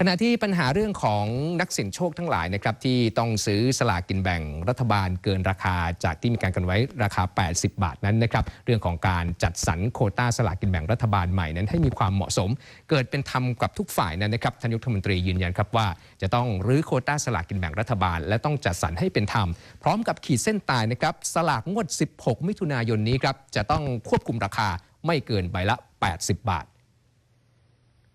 ขณะที่ปัญหาเรื่องของนักเสี่ยงโชคทั้งหลายนะครับที่ต้องซื้อสลากกินแบ่งรัฐบาลเกินราคาจากที่มีการกันไว้ราคา 80 บาทนั้นนะครับเรื่องของการจัดสรรโคต้าสลากกินแบ่งรัฐบาลใหม่นั้นให้มีความเหมาะสม เกิดเป็นธรรมกับทุกฝ่ายนั้นนะครับท่านายกรัฐมนตรียืนยันครับว่า จะต้องรื้อโคต้าสลากกินแบ่งรัฐบาล และต้องจัดสรรให้เป็นธรรม พร้อมกับขีดเส้นตายนะครับสลากงวด 16 มิถุนายนนี้ครับจะต้องควบคุมราคาไม่เกินใบละ 80 บาท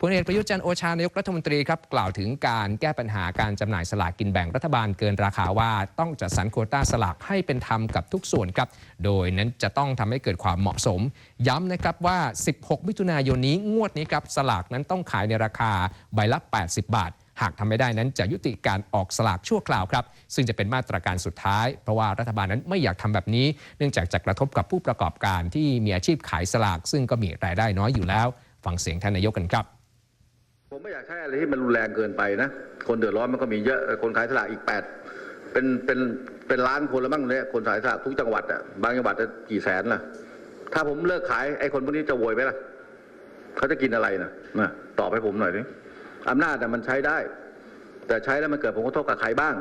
พลเอกประยุทธ์จันโอชานายกรัฐมนตรีครับกล่าวถึงการแก้ปัญหาการจำหน่ายสลากกินแบ่งรัฐบาลเกินราคาว่าต้องจัดสรรโควต้าสลากให้เป็นธรรมกับทุกส่วนครับ โดยนั้นจะต้องทำให้เกิดความเหมาะสม ย้ำนะครับว่า 16 มิถุนายนนี้งวดนี้ครับสลากนั้นต้องขายในราคาใบละ 80 บาท หากทำไม่ได้นั้นจะยุติการออกสลากชั่วคราวครับ ซึ่งจะเป็นมาตรการสุดท้าย เพราะว่ารัฐบาลนั้นไม่อยากทำแบบนี้ เนื่องจากจะกระทบกับผู้ประกอบการที่มีอาชีพขายสลาก ซึ่งก็มีรายได้น้อยอยู่แล้ว ฟังเสียงท่านนายกกันครับ ผมไม่อยากใช้อะไรที่มันรุนแรงเกินไปนะ คนเดือดร้อนมันก็มีเยอะคนขายสลากอีกแปดเป็นเป็นเป็นล้านคนแล้วมั้งเนี่ยคนขายสลากทุกจังหวัดอะบางจังหวัดจะกี่แสนล่ะ ถ้าผมเลิกขายไอ้คนพวกนี้จะโวยไหมล่ะเขาจะกินอะไรนะนะตอบให้ผมหน่อยดิอำนาจแต่มันใช้ได้ แต่ใช้แล้วมันเกิดผลกระทบกับใครบ้าง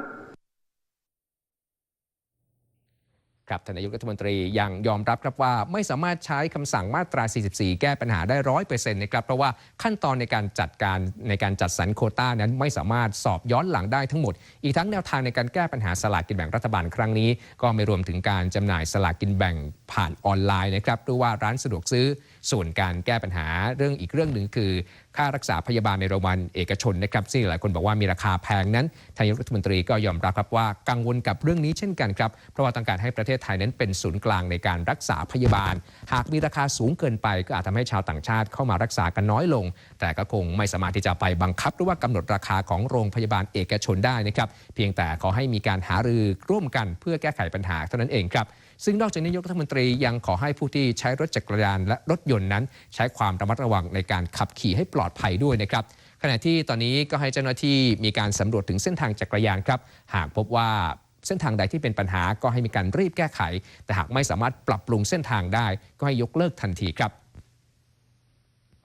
ครับท่านนายกรัฐมนตรียังยอมรับครับว่าไม่สามารถใช้คำสั่งมาตรา 44 แก้ปัญหาได้ร้อยเปอร์เซ็นต์นะครับ เพราะว่าขั้นตอนในการจัดการในการจัดสรรโคต้านั้นไม่สามารถสอบย้อนหลังได้ทั้งหมด อีกทั้งแนวทางในการแก้ปัญหาสลากกินแบ่งรัฐบาลครั้งนี้ ก็ไม่รวมถึงการจำหน่ายสลากกินแบ่งผ่านออนไลน์นะครับหรือว่าร้านสะดวกซื้อส่วนการแก้ปัญหาเรื่องอีกเรื่องหนึ่งคือ ค่ารักษาพยาบาลในโรงพยาบาลเอกชนนะครับซึ่งหลายคนบอกว่ามีราคาแพงนั้นทางนายกรัฐมนตรีก็ยอมรับครับว่ากังวลกับเรื่องนี้เช่นกันครับเพราะว่าต้องการให้ประเทศไทยนั้นเป็นศูนย์กลางในการรักษาพยาบาล หากมีราคาสูงเกินไป ก็อาจทำให้ชาวต่างชาติเข้ามารักษากันน้อยลง แต่ก็คงไม่สามารถที่จะไปบังคับหรือว่ากำหนดราคาของโรงพยาบาลเอกชนได้นะครับเพียงแต่ขอให้มีการหารือร่วมกันเพื่อแก้ไขปัญหาเท่านั้นเองครับซึ่งนอกจากนี้นายกรัฐมนตรียังขอให้ผู้ที่ใช้รถจักรยานและรถยนต์นั้น ใช้ความระมัดระวังในการขับขี่ให้ปลอดดภัยด้วยนะครับ ขณะที่ตอนนี้ก็ให้เจ้าหน้าที่มีการสำรวจถึงเส้นทางจักรยานครับ หากพบว่าเส้นทางใดที่เป็นปัญหาก็ให้มีการรีบแก้ไข แต่หากไม่สามารถปรับปรุงเส้นทางได้ ก็ให้ยกเลิกทันทีครับ